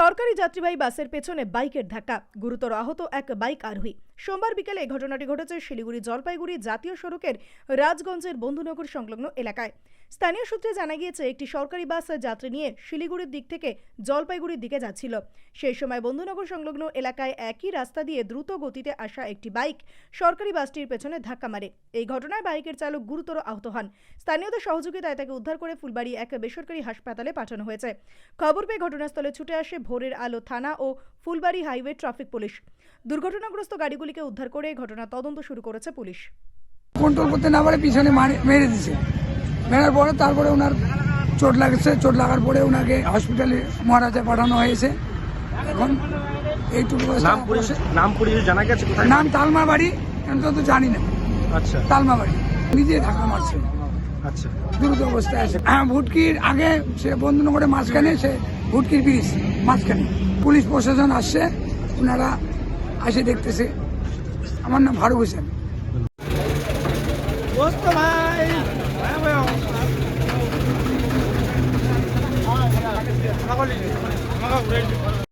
সরকারি যাত্রীবাহী বাসের পেছনে বাইকের ধাক্কা। গুরুতর আহত এক বাইক আরোহী। সোমবার বিকেলে এই ঘটনাটি ঘটেছে শিলিগুড়ি জলপাইগুড়ি জাতীয় সড়কের রাজগঞ্জের বন্ধুনগর সংলগ্ন এলাকায়। স্থানীয় সূত্রে জানা গিয়েছে, একটি সরকারি বাস যাত্রী নিয়ে শিলিগুড়ির দিক থেকে জলপাইগুড়ির দিকে যাচ্ছিল। সেই সময় বন্ধুনগর সংলগ্ন এলাকায় একই রাস্তা দিয়ে দ্রুত গতিতে আসা একটি বাইক সরকারি বাসটির পেছনে ধাক্কা মারে। এই ঘটনায় বাইকের চালক গুরুতর আহত হন। স্থানীয়দের সহযোগিতায় তাকে উদ্ধার করে ফুলবাড়ি এক বেসরকারি হাসপাতালে পাঠানো হয়েছে। খবর পেয়ে ঘটনাস্থলে ছুটে আসে ভোরের আলো থানা ও ফুলবাড়ি হাইওয়ে ট্রাফিক পুলিশ। দুর্ঘটনাগ্রস্ত গাড়িগুলিকে উদ্ধার করে ঘটনা তদন্ত শুরু করেছে পুলিশ। কন্ট্রোল করতে না পারে পিছনে মারে- মেরে দিছে। মেরার পরে তারপরে ওনার চোট লাগছে চোট লাগার পরে ওনাকে হসপিটালে মহারাজা পাঠানো হয়েছে। এখন এইটুকু নাম পরিচয় নাম পরিচয় জানা গেছে কোথায়? নাম তালমা বাড়ি আমি তো জানি না। আচ্ছা। তালমা বাড়ি নিজে ধাক্কা মারছে। আচ্ছা। দ্রুত অবস্থায় আছে। হ্যাঁ ভুটকির আগে সে বন্ধুনগরের মাঝখানে সে ভুটকির ব্রিজ মাঝখানে। পুলিশ প্রশাসন আসছে ওনারা আসে দেখতেছে। আমার নাম ভারু হোসেন।